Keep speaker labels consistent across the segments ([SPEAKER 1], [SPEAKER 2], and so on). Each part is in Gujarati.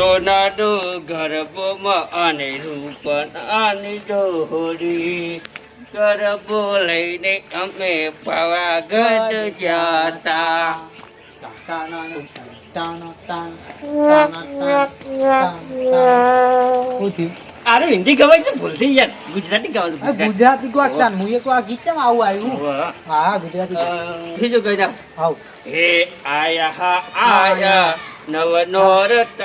[SPEAKER 1] સોનાનો ગરબોમાં અને રૂપન આની ડોહરી ગરબો લઈને અમે પાવાગઢ જતા. અરે હિન્દી ગવાય છે ભૂલથી યાર. ગુજરાતી ગાવાનું ગુજરાતી.
[SPEAKER 2] કો આખતા હું એક આ ગીત ચમ આવું આવ્યું? હા ગુજરાતી આવ.
[SPEAKER 1] હે આયા હા આયા નવ નોરત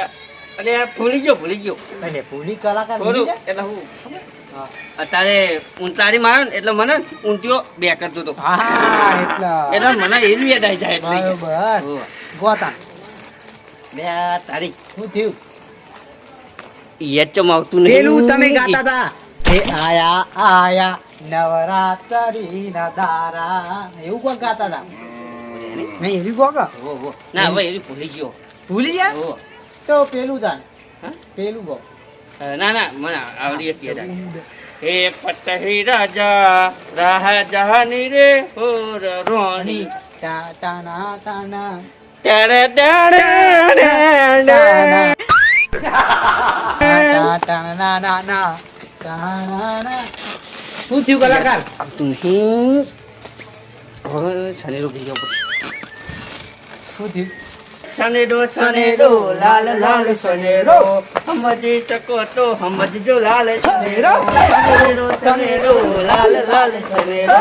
[SPEAKER 1] અરે ભૂલી ગયો ભૂલી ગયો.
[SPEAKER 2] એટલે ભૂલી કલાકાર
[SPEAKER 1] થોડું? એટલે હું. અત્યારે ઊંચારી માર્યો ને એટલે મને ઊંટીઓ બે કરતો હતો.
[SPEAKER 2] એટલે.
[SPEAKER 1] મને એવી યાદ આવી જાય
[SPEAKER 2] બરાબર. ગોતા
[SPEAKER 1] બે તારી
[SPEAKER 2] શું થયું?
[SPEAKER 1] યચમ આવતું નહીં.
[SPEAKER 2] પેલું તમે ગાતા હતા એ આયા આયા નવરાત્રી ના દારા. એવું કોણ ગાતા હતા નહીં એવી કોક
[SPEAKER 1] હો, હો. ના હવે એવી ભૂલી ગયો.
[SPEAKER 2] ભૂલી ગયા?
[SPEAKER 1] હો.
[SPEAKER 2] તો પેલું
[SPEAKER 1] હા?
[SPEAKER 2] પેલું ગો
[SPEAKER 1] ના ના મને આવડી હતી. હે પતહી રાજા રાહ જહાની રે હોર રોણી
[SPEAKER 2] તાતા ના તાના ના ટાના ના શું થયું કલાકાર?
[SPEAKER 1] નહીં હવે શનેરો ભી ગયો પછી.
[SPEAKER 2] શું થયું?
[SPEAKER 1] સનેડો સનેડો લાલ લાલ સનેડો સમજી શકો તો સમજજો લાલ સનેડો સનેડો સનેડો લાલ લાલ સનેડો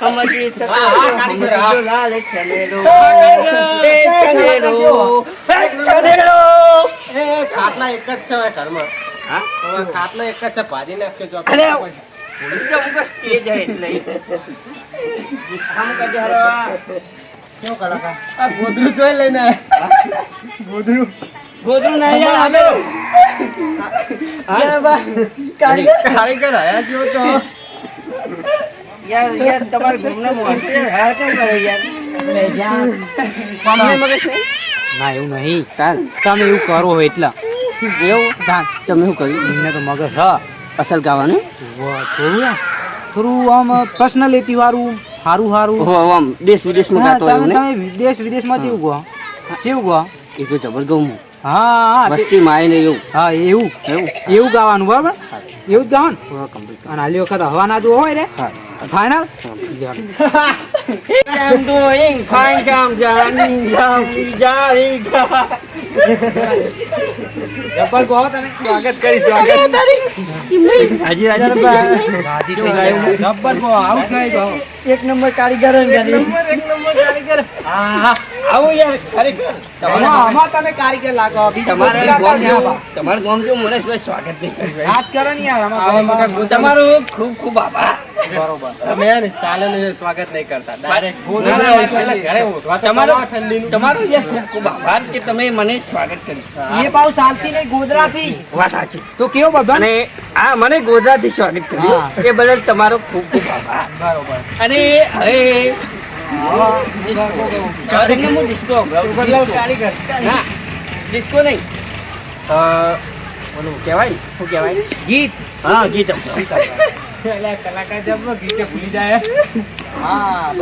[SPEAKER 1] સમજી શકો તો સમજજો લાલ સનેડો એ સનેડો એ સનેડો
[SPEAKER 2] એ ખાટલા એક જ છે ઘરમાં.
[SPEAKER 1] હા?
[SPEAKER 2] ખાટલા એક જ છે ભાજી નાખજો જો
[SPEAKER 1] ભૂલી કે સ્ટેજ એટલે. હમ હરવા
[SPEAKER 2] કેવો કલાકાર આ ગોદરું જોઈ લઈને ગોદરું
[SPEAKER 1] ગોદરું ના યાર આલો
[SPEAKER 2] કારીગર આયા છો તો?
[SPEAKER 1] યાર યાર તમારે ઘરના મોસ્તે હા તો કરે યાર? તમને મગજ નહીં?
[SPEAKER 2] ના એવું નહીં. તમે એવું કરો એટલે.
[SPEAKER 1] એવું? તમે શું કર્યું?
[SPEAKER 2] એમને તો મગજ હ
[SPEAKER 1] અસલ ગાવાનું.
[SPEAKER 2] થોડું થોડું આમ પર્સનાલિટી વાળું. સારું સારું
[SPEAKER 1] ઓહો આમ દેશ વિદેશમાં
[SPEAKER 2] હા,
[SPEAKER 1] ગાતો હોય
[SPEAKER 2] તમે
[SPEAKER 1] એવું
[SPEAKER 2] તમે વિદેશ વિદેશમાં કેવું કહો? કેવું
[SPEAKER 1] ગો એ તો જબર ગાઉં હું.
[SPEAKER 2] હા હા
[SPEAKER 1] વસ્તી માં આવીને એવું.
[SPEAKER 2] હા એવું.
[SPEAKER 1] એવું?
[SPEAKER 2] એવું ગાવાનું બરાબર? એવું જ ગાવાનું? અને હાલી વખત હવા ના જો હોય રે
[SPEAKER 1] હા.
[SPEAKER 2] Final
[SPEAKER 1] I'm doing fine, jam, jam, jam, jam, jam.
[SPEAKER 2] જબર કહો તમે. સ્વાગત કરી સ્વાગત.
[SPEAKER 1] હાજી હાજી
[SPEAKER 2] કહો આવું કઈ કહો
[SPEAKER 1] એક નંબર કારીગર
[SPEAKER 2] એક નંબર કારીગર. હા હા.
[SPEAKER 1] યાર ખરેખર.
[SPEAKER 2] તમારે આમાં તમે કારીગર લાગો.
[SPEAKER 1] તમારે તમારું ગામ જેવું? મને સ્વાગત નહીં
[SPEAKER 2] હાથ કરો ને યાર
[SPEAKER 1] તમારું ખૂબ ખૂબ આભાર.
[SPEAKER 2] બરોબર.
[SPEAKER 3] તમે યાર ચાલેનું સ્વાગત નહીં કરતા. ડાયરેક્ટ
[SPEAKER 1] ના, ના, ના,
[SPEAKER 3] પહેલા ઘરે ઉઠવા તો
[SPEAKER 1] તમારું ખૂબ આભાર કે તમે મને સ્વાગત કર્યું.
[SPEAKER 2] એ પાઉ શાંતિ નહીં ગોદરાથી
[SPEAKER 1] વાત સાચી.
[SPEAKER 2] તો કેવો બધા?
[SPEAKER 1] અને આ મને ગોધરાથી સ્વાગત કર્યું.
[SPEAKER 2] હા.
[SPEAKER 1] એ બદલ તમારો ખૂબ ખૂબ આભાર.
[SPEAKER 2] બરોબર.
[SPEAKER 1] અને હવે ડિસ્કો સંભળાવું. ડિસ્કો. ના ડિસ્કો નહીં. ઓલું કહેવાય? શું કહેવાય?
[SPEAKER 2] ગીત.
[SPEAKER 1] હા ગીત.
[SPEAKER 3] કલાકાર જબ ગીતે ભૂલી જાય.
[SPEAKER 2] હા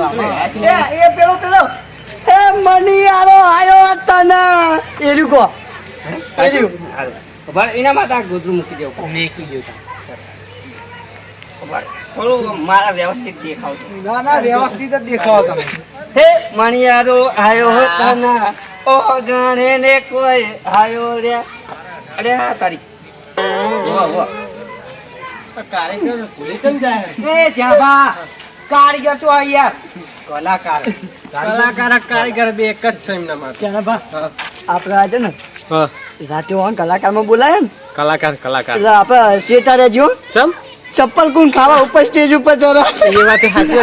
[SPEAKER 4] એ એ પેલો પેલો. એ મણિયારો આયો તને. એર્યું કો
[SPEAKER 1] હાલો. ઊભા એના માટે આ ગોદરું મૂકી દેવું
[SPEAKER 2] મેકી ગયું તા.
[SPEAKER 1] ઊભા રહો. થોડું મારા વ્યવસ્થિત દેખાવ
[SPEAKER 2] ના ના વ્યવસ્થિત જ દેખાવો તમે.
[SPEAKER 1] હે મણિયારો આયો તના. ઓ ગણે ને કોઈ આયો રે. અરે તારી. વાહ વાહ
[SPEAKER 3] કારીગર ભૂલી કેમ જાય?
[SPEAKER 2] એ જાબા કારીગર તો આ યાર કલાકાર
[SPEAKER 3] કલાકાર કારીગર બે એક જ છે એમના માટે.
[SPEAKER 4] આપણે આજે ને રાતે હોન કલાકારમાં બોલાય ને
[SPEAKER 3] કલાકાર કલાકાર.
[SPEAKER 4] એટલે આપણે શેઠા રહેજો
[SPEAKER 3] ચમ?
[SPEAKER 4] ચપ્પલ કુન ખાવા ઉપર સ્ટેજ ઉપર ચડો
[SPEAKER 3] એ વાત સાચી છે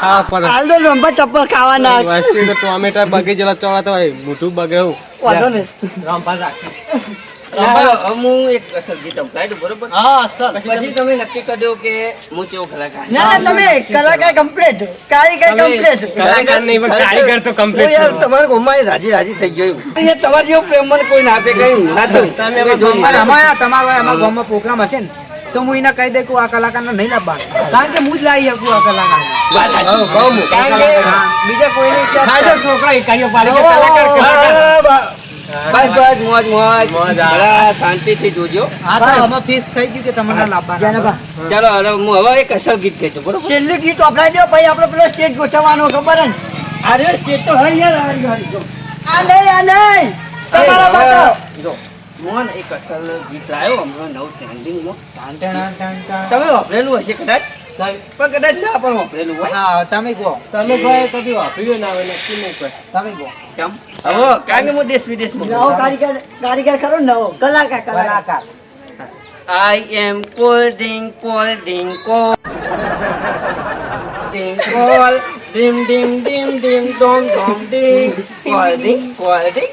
[SPEAKER 3] ખાવા પડે
[SPEAKER 4] હાલ તો રંભા ચપ્પલ ખાવા ના
[SPEAKER 3] વસ્તી તો ટોમેટા બગી જલા ચોળા તો મોઢું બગે એવું
[SPEAKER 4] વાંધો ને
[SPEAKER 3] રાખે.
[SPEAKER 1] હું એક અસલ ગીત બરોબર
[SPEAKER 3] હા સર
[SPEAKER 1] પછી તમે નક્કી કરજો કે હું કેવો કલાકાર
[SPEAKER 4] ના ના તમે કલાકાર કમ્પ્લીટ કારીગર કમ્પ્લીટ
[SPEAKER 3] કલાકાર નહીં પણ કારીગર તો કમ્પ્લીટ
[SPEAKER 1] યાર તમારા ગામમાં રાજી રાજી થઈ ગયું. યાર જેવો પ્રેમ મને કોઈ ના આપે કઈ નાચો
[SPEAKER 3] તમે
[SPEAKER 1] તમે જો
[SPEAKER 2] અને અમારા તમારો અમારા ગામમાં પ્રોગ્રામ હશે ને તો હું એને કહી દઉં કે આ કલાકારને નહીં લાવવાનો કારણ કે હું જ લાવી શકું આ કલાકાર કલાકાર.
[SPEAKER 1] બીજા
[SPEAKER 3] કોઈ છોકરા
[SPEAKER 1] બસ બસ મોજ મોજ.
[SPEAKER 3] મોજ આ.
[SPEAKER 1] શાંતિથી જોજો.
[SPEAKER 2] હા તો ફિક્સ થઈ ગયું કે લાવવાના.
[SPEAKER 1] ચાલો હવે હું હવે એક અસલ ગીત કહેજો બરોબર?
[SPEAKER 4] છેલ્લું ગીત વપરાય દો ભાઈ આપણે પેલો સ્ટેજ ગોઠવવાનો ખબર ને?
[SPEAKER 1] અરે સ્ટેજ તો હોય યાર
[SPEAKER 4] આ નહીં આ નહીં તમારા
[SPEAKER 1] એ, જો મોહન એક અસલ ગીત લાવ્યો હમણાં નવું ટ્રેન્ડિંગમાં. તમે વાપરેલું હશે કદાચ? પણ કદાચ ના પણ વાપરેલું હોય.
[SPEAKER 2] હા તમે કહો.
[SPEAKER 3] તમે કોઈ કદી વાપર્યું ના હોય નક્કી નહીં કોઈ
[SPEAKER 2] તમે કહો.
[SPEAKER 1] ચમ. હવે કારણ કે હું દેશ વિદેશમાં
[SPEAKER 4] નવો કારીગર કારીગર ખરો ને નવો. કલાકાર કલાકાર
[SPEAKER 2] કલાકાર.
[SPEAKER 1] I am colding, cold colding, cold. Dim dim dim, dim, dom, dom, dim. Colding, colding,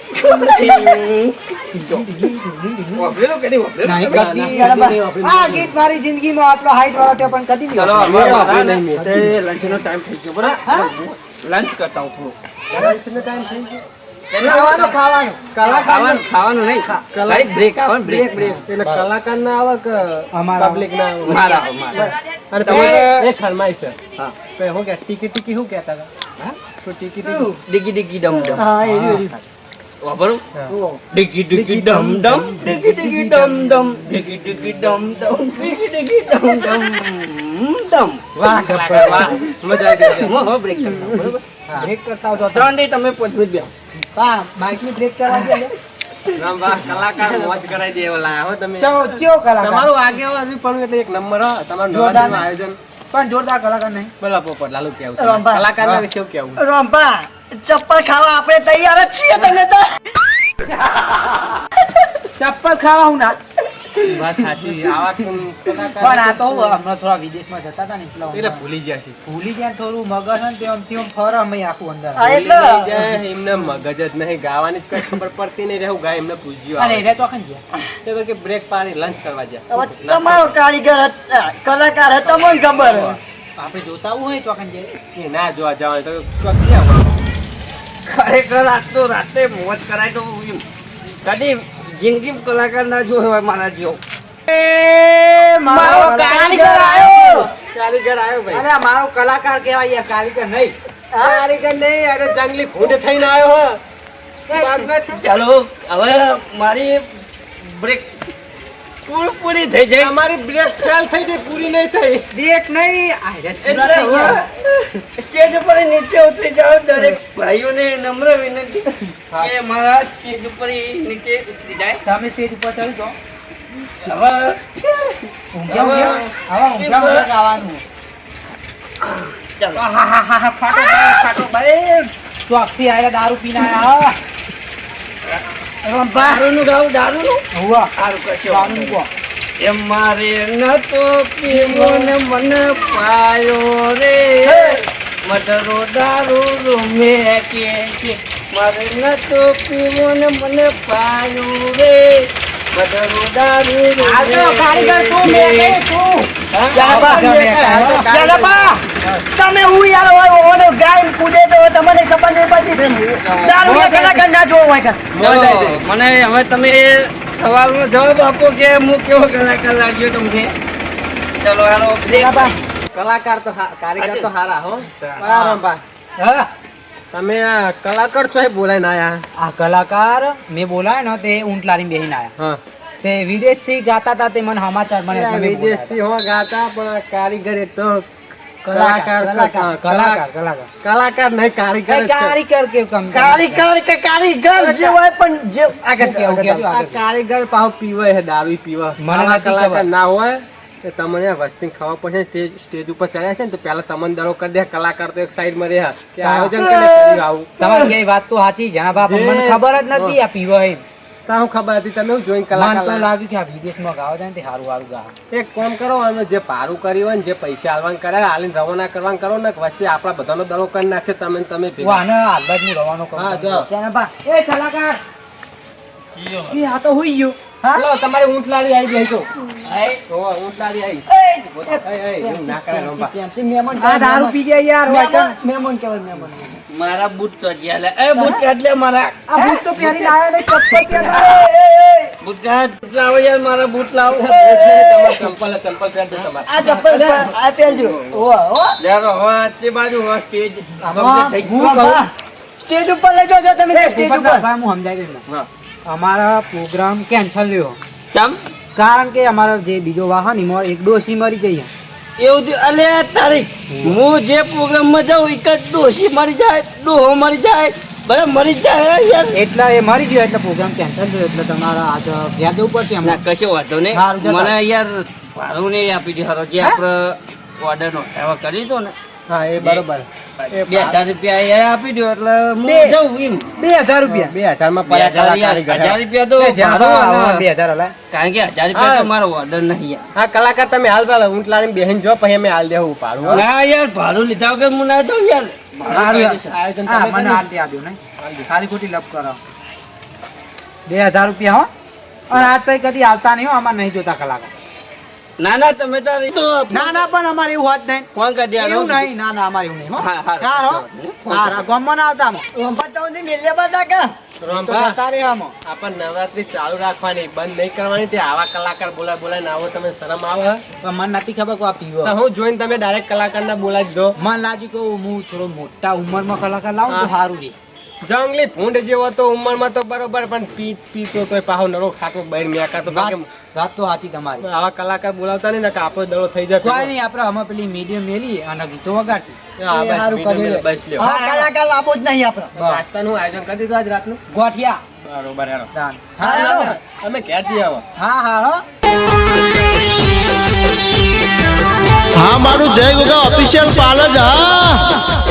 [SPEAKER 2] હું
[SPEAKER 3] કલાકાર ના આવે કે અને
[SPEAKER 1] તમારે-
[SPEAKER 3] એ છે
[SPEAKER 1] હા
[SPEAKER 3] પછી શું કે ટીકી ટીકી શું કહેતા
[SPEAKER 1] હા?
[SPEAKER 3] ટીકી ટીકી
[SPEAKER 1] ડીગી ડીગી ડમ
[SPEAKER 4] હા એ
[SPEAKER 1] વાપરું. ડિગી ડિગી ડમ ડમ ડિગી ડિગી ડમ ડમ ડિગી ડિગી ડમ ડમ ડિગી ડિગી ડમ ડમ ડમ
[SPEAKER 3] વાહ કલાકાર વાહ મજા આવી ગઈ
[SPEAKER 1] હું બ્રેક કરતા બરોબર
[SPEAKER 2] બ્રેક કરતા હો તો
[SPEAKER 1] ત્રણ દી તમે પાંચ મિનિટ બેહો.
[SPEAKER 2] હા બાઇકની બ્રેક કરવા દે.
[SPEAKER 3] રામ વાહ કલાકાર મોજ કરાઈ દે એવો લાયા હો તમે
[SPEAKER 2] ચો ચો કલાકાર
[SPEAKER 3] તમારું આગેવાન પણ એટલે એક નંબર હો તમારું
[SPEAKER 2] જોરદાર.
[SPEAKER 3] નવરાત્રીનું આયોજન
[SPEAKER 2] પણ જોરદાર કલાકાર નહીં
[SPEAKER 3] બોલો પોપટ લાલુ કેવું
[SPEAKER 4] કલાકાર
[SPEAKER 3] કલાકારના વિશે કેવું
[SPEAKER 4] રોમ્પા ચપ્પલ ખાવા આપણે તૈયાર જ છીએ તમે તો.
[SPEAKER 2] ચપ્પલ ખાવા હું ના.
[SPEAKER 3] વાત સાચી. આવા
[SPEAKER 2] પણ આ તો હમણાં થોડા વિદેશમાં જતા હતા ને એટલે
[SPEAKER 3] એટલે ભૂલી ગયા છે.
[SPEAKER 2] ભૂલી જાય થોડું મગજ ને તે આમથી આમ અમે આખું અંદર
[SPEAKER 4] એટલે
[SPEAKER 3] ભૂલી નહીં જાય, એમને મગજ જ નહીં ગાવાની જ કઈ ખબર પડતી નહીં. રહેવું ગાય એમને પૂછ્યું અરે
[SPEAKER 2] એને તો આખા ગયા.
[SPEAKER 3] તે તો કે બ્રેક પાડી લંચ કરવા ગયા.
[SPEAKER 4] તમારો કારીગર કલાકાર હતા તમને ખબર આપડે
[SPEAKER 2] આપણે જોતા હોય તો આખા જાય
[SPEAKER 3] ના જોવા જવાનું તો.
[SPEAKER 1] ખરેખર આજ તો રાતે મોજ કરાય તો કદી જિંદગી કલાકાર ના જોયો હોય મારા જેવો.
[SPEAKER 4] મારો કારીગર આયો
[SPEAKER 3] કારીગર આવ્યો ભાઈ.
[SPEAKER 2] અરે મારો કલાકાર કહેવાય યાર કારીગર નહીં.
[SPEAKER 3] કારીગર નહીં અરે જંગલી ભૂંડ થઈને આવ્યો.
[SPEAKER 1] ચાલો. હવે મારી બ્રેક પૂરી પૂરી થઈ જાય.
[SPEAKER 3] અમારી બ્રેક ફેલ થઈ ગઈ પૂરી નહીં થઈ.
[SPEAKER 2] બ્રેક નહીં.
[SPEAKER 1] સ્ટેજ ઉપર નીચે ઉતરી જાઓ દરેક ભાઈઓને નમ્ર વિનંતી. કે મારા સ્ટેજ ઉપર નીચે ઉતરી જાય.
[SPEAKER 2] તમે સ્ટેજ ઉપર ચડી જાઓ.
[SPEAKER 1] હવે
[SPEAKER 2] ઊંઘ્યા ઊંઘ્યા. હવે ઊંઘ્યા ગાવાનું
[SPEAKER 1] ચાલો
[SPEAKER 2] હા હા હા હા ફાટો ભાઈ, ફાટો ભાઈ ચોકથી આયા દારૂ પીને આયા?
[SPEAKER 4] રોમ્પા
[SPEAKER 1] દારૂનું ગાવું દારૂનું
[SPEAKER 2] હુઆ
[SPEAKER 1] સારું કશો
[SPEAKER 2] દારૂ કહો
[SPEAKER 1] એ મારે નતો પીવો ને મન પાયો રે મધરો દારૂ રૂમે કે છે. મારે નતો પીવો ને મને પાયો રે મધરો દારૂ રૂમે
[SPEAKER 2] કારીગર તું મેં તું
[SPEAKER 1] હા?
[SPEAKER 4] ચાલબા, ચાલબા. તમે હું યાર હોય ઓનો ગાયન કૂદે તો તમને ખબર નહીં પડતી. દારૂડિયા કલાકાર ના જોવો હોય કાં.
[SPEAKER 1] મને હવે તમે સવાલનો જવાબ આપો કે હું કેવો કલાકાર લાગ્યો તમને? ચલો હાલો
[SPEAKER 3] કલાકાર તો કારીગર તો હારા હો. બરાબર.
[SPEAKER 2] હા
[SPEAKER 3] તમે આ કલાકાર છો એ બોલાય ના આયા?
[SPEAKER 2] આ કલાકાર મેં બોલાય ને તે ઊંટ લારીને બેહીને આયા.
[SPEAKER 3] હા.
[SPEAKER 2] તે વિદેશથી ગાતા હતા તે મને સમાચાર મળે
[SPEAKER 3] વિદેશથી વિદેશથી હો ગાતા પણ કારીગરે કારીગર તો
[SPEAKER 2] કલાકાર
[SPEAKER 3] કલાકાર
[SPEAKER 2] કલાકાર. કલાકાર
[SPEAKER 3] નહીં કારીગર જ
[SPEAKER 2] કઈ
[SPEAKER 3] છે.
[SPEAKER 2] કારીગર કેવું કામ
[SPEAKER 4] કારીગર કે કારીગર જે હોય પણ જે આગળ
[SPEAKER 2] કેવું, કેવું?
[SPEAKER 3] આ કારીગર પાવ પીવે છે દારૂ પીવે.
[SPEAKER 2] મારા
[SPEAKER 3] કલાકાર ના હોય કે તમને વસ્તી ખાવા પછી સ્ટેજ સ્ટેજ ઉપર ચડ્યા છે ને તો પહેલા તમને દરો કરી દે. કલાકાર તો એક સાઈડમાં રહ્યા. કે આયોજન કરે આવું.
[SPEAKER 2] તમારી એ વાત તો સાચી જણા બાપ મને ખબર જ નથી આ પીવે એમ.
[SPEAKER 3] તા હું ખબર હતી તમે જોઈને
[SPEAKER 2] મને તો
[SPEAKER 3] કલાકાર
[SPEAKER 2] લાગ્યું કે આ વિદેશમાં ગાવા જાય ને હારું સારું સારું ગાવા.
[SPEAKER 3] એક કોમ કરો અને જે પારું કર્યું હોય ને જે પૈસા આલવાનું કરે હાલીને રવાના કરવાનું કરો ને વસ્તી આપણા બધાનો દરો કરી નાખશે તમે તમે ભેગા.
[SPEAKER 2] આને હાલબાજ રવાનો કરો
[SPEAKER 3] હા,
[SPEAKER 2] જો. એ કલાકાર. એ આ તો હોઈ ગયો.
[SPEAKER 3] લો તમારી ઊંટ લાડી આવી ગઈ તો
[SPEAKER 1] હાય.
[SPEAKER 3] ઓહો, આવી
[SPEAKER 4] એ,
[SPEAKER 3] એ, એ, એવું ના કરે રંભા.
[SPEAKER 4] પ્રેમથી
[SPEAKER 2] આ દારૂ પી ગયા યાર હોય
[SPEAKER 4] મહેમાન મહેમાન કહેવાય મહેમાન
[SPEAKER 1] મારા બૂટ તો જ્યાં એ બૂટ કાઢ મારા
[SPEAKER 2] આ બૂટ તો પહેરીને આવ્યા ને ચપ્પલ પહેરતા
[SPEAKER 4] એ, એ, એ,
[SPEAKER 1] બૂટ કાઢ લાવો યાર મારા બૂટ લાવો.
[SPEAKER 3] ચંપલ ચંપલ પહેરજો તમારે.
[SPEAKER 4] આ ચપ્પલ આ પહેરજો. ઓહો, હો.
[SPEAKER 1] લેરો હવે આચી બાજુ હવે સ્ટેજ. થઈ ગયું.
[SPEAKER 4] સ્ટેજ ઉપર લઈ જાઓ તમે સ્ટેજ ઉપર.
[SPEAKER 2] હું સમજાઈ ગયો
[SPEAKER 3] હા.
[SPEAKER 2] અમારા પ્રોગ્રામ કેન્સલ રહ્યો
[SPEAKER 1] ચમ?
[SPEAKER 2] કારણ કે અમારો જે બીજો વાહન એમાં એક ડોસી મરી જઈએ
[SPEAKER 1] એવું થયું અલે તારી હું જે પ્રોગ્રામમાં જાઉં એક જ ડોશી મરી જાય ડોહો મરી જાય બરાબર મરી જાય યાર.
[SPEAKER 2] એટલે એ મરી ગયો એટલે પ્રોગ્રામ કેન્સલ થયો એટલે તમારા આજ ઘેર જવું પડશે હમણાં
[SPEAKER 1] કશો વાંધો નહીં. મને યાર ભાડું નહીં આપી દે હારો જે? આપણે ઓર્ડર નો કરી દો ને.
[SPEAKER 3] હા એ બરોબર.
[SPEAKER 1] બે હજાર રૂપિયા એ આપી દો એટલે હું જઉં એમ.
[SPEAKER 2] બે હજાર રૂપિયા.
[SPEAKER 3] બે
[SPEAKER 1] હજારમાં હજાર રૂપિયા તો
[SPEAKER 2] બે હજાર
[SPEAKER 1] ભાડું
[SPEAKER 2] આવો,
[SPEAKER 1] અને-
[SPEAKER 2] બે હજાર હલાય.
[SPEAKER 1] કારણ કે હજાર રૂપિયા તો મારો ઓર્ડર નહીં
[SPEAKER 3] હા કલાકાર તમે હાલ પેલા હું લાવીને બેહીને જો પછી અમે હાલ દેવું પાડું હો.
[SPEAKER 1] ના યાર ભાડું લીધા વગર હું ના જાઉં યાર. ભાડું
[SPEAKER 2] સારું,
[SPEAKER 1] કાયદેસર.
[SPEAKER 3] આયોજન
[SPEAKER 2] મને હાલ દે. આપ્યું નહીં ખાલી ખોટી લપ કરો. બે હજાર રૂપિયા હો. અને આજ પછી કદી આવતા નહીં હો આમાં નહીં જોતા કલાકાર.
[SPEAKER 1] ના ના તમે તો
[SPEAKER 2] ના ના પણ અમારે એવું હોત નહીં.
[SPEAKER 1] ફોન કરી દેવાનો.
[SPEAKER 2] એવું નહીં ના ના અમારે એવું નહીં હો.
[SPEAKER 1] હા, હા,
[SPEAKER 2] હા, હો.
[SPEAKER 1] હા.
[SPEAKER 2] હા, હા, ગામમાં ના આવતા
[SPEAKER 4] કા?
[SPEAKER 2] તો
[SPEAKER 3] રોમભા,
[SPEAKER 2] જતા રહે આમાં.
[SPEAKER 3] નવરાત્રી ચાલુ રાખવાની બંધ નહીં કરવાની તે આવા કલાકાર બોલાય ના આવો તમે શરમ આવે?
[SPEAKER 2] પણ મને નથી ખબર કો પીવો.
[SPEAKER 3] હું જોઈને તમે ડાયરેક્ટ કલાકારને બોલાવી દો.
[SPEAKER 2] મને લાગ્યું કે હું થોડો મોટા ઉંમરમાં કલાકાર લાવું તો સારું રે.
[SPEAKER 3] જંગલી ભૂંડ જેવો તો ઉંમરમાં તો બરોબર પણ પી પીતો તો પાહો નરો ખાતો બહાર મેકાતો
[SPEAKER 2] તો
[SPEAKER 3] બાકી
[SPEAKER 2] વાત તો સાચી તમારી.
[SPEAKER 3] આવા કલાકાર બોલાવતા નહીં ને કે આપણો દડો થઈ જાય.
[SPEAKER 2] કોઈ નહીં આપણે અમે પેલી મીડિયમ મેલી અને ગીતો વગાડતી
[SPEAKER 3] હા, બસ,
[SPEAKER 2] સારું
[SPEAKER 3] medium
[SPEAKER 2] કરી લે.
[SPEAKER 3] બસ લ્યો.
[SPEAKER 2] હા,
[SPEAKER 4] હા કલાકાર લાવો જ નહીં આપણે.
[SPEAKER 3] નાસ્તાનું આયોજન કરી દીધું આજ રાતનું?
[SPEAKER 2] ગોઠિયા.
[SPEAKER 3] બરોબર હેડો.
[SPEAKER 2] દાન.
[SPEAKER 4] હા,
[SPEAKER 2] હા
[SPEAKER 4] હેડો.
[SPEAKER 2] હા,
[SPEAKER 3] અમે ઘેર જઈએ હવે
[SPEAKER 2] હા હા હા
[SPEAKER 5] મારું જય ગોગા ઓફિશિયલ પાર્લર હા.